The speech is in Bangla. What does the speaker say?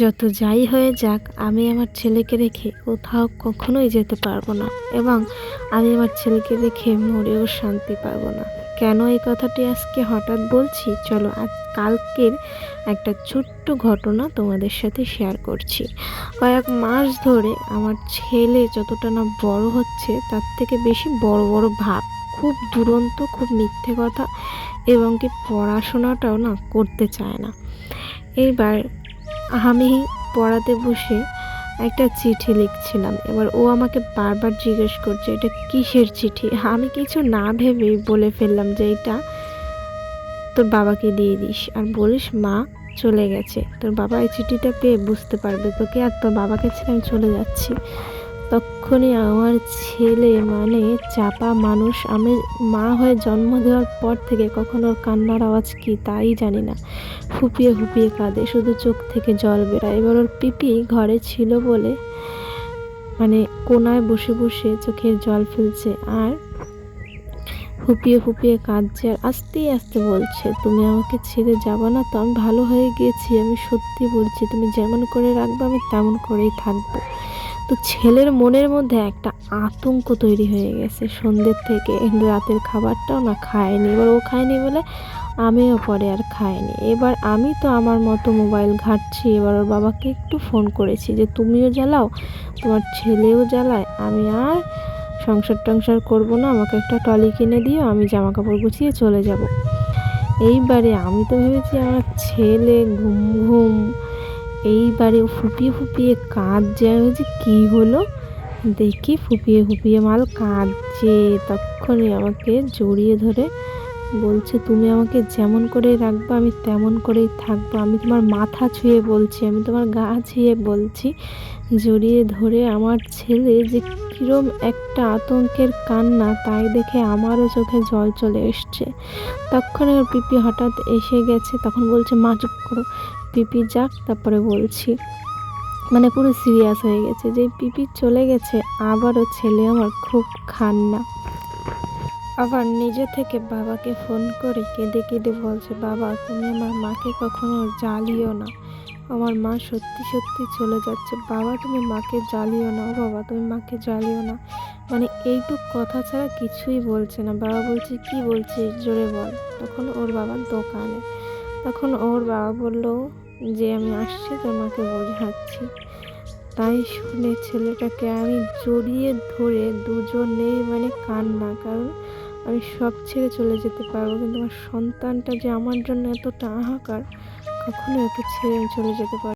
যত যাই হয়ে যাক, আমি আমার ছেলেকে রেখে কোথাও কখনোই যেতে পারব না এবং আমি আমার ছেলেকে রেখে মরেও শান্তি পাবো না। কেন এই কথাটি আজকে হঠাৎ বলছি? চলো আজ কালকের একটা ছোট্ট ঘটনা তোমাদের সাথে শেয়ার করছি। কয়েক মাস ধরে আমার ছেলে যতটা না বড় হচ্ছে, তার থেকে বেশি বড় বড় ভাব, খুব দুরন্ত, খুব মিথ্যে কথা এবং কি পড়াশোনাটাও না করতে চায় না। এইবার আমি পড়াতে বসে একটা চিঠি লিখছিলাম। এবার ও আমাকে বারবার জিজ্ঞেস করছে, এটা কিসের চিঠি? আমি কিছু না ভেবেই বলে ফেললাম যে এটা তোর বাবাকে দিয়ে দিস। আর বলিস, মা চলে গেছে। তোর বাবা এই চিঠিটা পেয়ে বুঝতে পারবে। তোকে আর তোর বাবাকে ছেড়ে আমি চলে যাচ্ছি। তখনই আমার ছেলে মানে চাপা মানুষ। আমি মা হয়ে জন্ম দেওয়ার পর থেকে কখনো কান্নার আওয়াজ কি তাই জানি না। ফুপিয়ে ফুপিয়ে কাঁদে, শুধু চোখ থেকে জল বেরায়। এবার ওর পিপি ঘরে ছিল বলে মানে কোনায় বসে বসে চোখের জল ফেলছে আর ফুপিয়ে ফুপিয়ে কাঁদছে আর আস্তে আস্তে বলছে, তুমি আমাকে ছেড়ে যাব না তো, আমি ভালো হয়ে গেছি, আমি সত্যি বলছি, তুমি যেমন করে রাখবে আমি তেমন করেই থাকব। তো ছেলের মনের মধ্যে একটা আতঙ্ক তৈরি হয়ে গেছে। সন্ধ্যের থেকে রাতের খাবারটাও না খায়নি। এবার ও খায়নি বলে আমিও পরে আর খাইনি এবার আমি তো আমার মতো মোবাইল ঘাঁটছি, এবার ওর বাবাকে একটু ফোন করেছি যে, তুমিও জ্বালাও, তোমার ছেলেও জ্বালায়, আমি আর সংসার টংসার করব না, আমাকে একটা টলি কিনে দিও, আমি জামা কাপড় গুছিয়ে চলে যাব। এইবারে আমি তো ভেবেছি আমার ছেলে ঘুম ঘুম এইবারে ফুপিয়ে ফুপিয়ে কাঁদছে যে কী হলো? দেখি ফুপিয়ে ফুপিয়ে মাল কাঁদছে তখনই আমাকে জড়িয়ে ধরে বলছে, তুমি আমাকে যেমন করে রাখবে, আমি তেমন করেই থাকব। আমি তোমার মাথা ছুঁয়ে বলছি, আমি তোমার গা ছুঁয়ে বলছি। জড়িয়ে ধরে আমার ছেলে যে কীরম একটা আতঙ্কের কান্না তাই দেখে আমারও চোখে জল চলে এসছে। তখনই ওর পিপি হঠাৎ এসে গেছে, তখন বলছে, মা, চুপ করো। পিপি যাক, তারপরে বলছি। মানে পুরো সিরিয়াস হয়ে গেছে। যে পিপি চলে গেছে, আবারও ছেলে আমার খুব খান্না। আবার নিজে থেকে বাবাকে ফোন করে কেঁদে কেঁদে বলছে, বাবা, তুমি আমার মাকে কখনো জ্বালিও না। আমার মা সত্যি সত্যি চলে যাচ্ছে। বাবা, তুমি মাকে জ্বালিও না, ও বাবা, তুমি মাকে জ্বালিও না। মানে এইটুক কথা ছাড়া কিছুই বলছে না। বাবা বলছে, কি বলছিস? জোরে বল। তখন ওর বাবার দোকানে। তখন ওর বাবা বলল, যে আমি আসছি তোর মাকে বোঝাচ্ছি। তাই শুনে ছেলেটাকে আমি জড়িয়ে ধরে দুজনেই মানে কান্না, কারণ আমি সব ছেড়ে চলে যেতে পারব, কিন্তু আমার সন্তানটা যে আমার জন্য এতটা হাহাকার কখনো ওকে ছেড়ে চলে যেতে পারব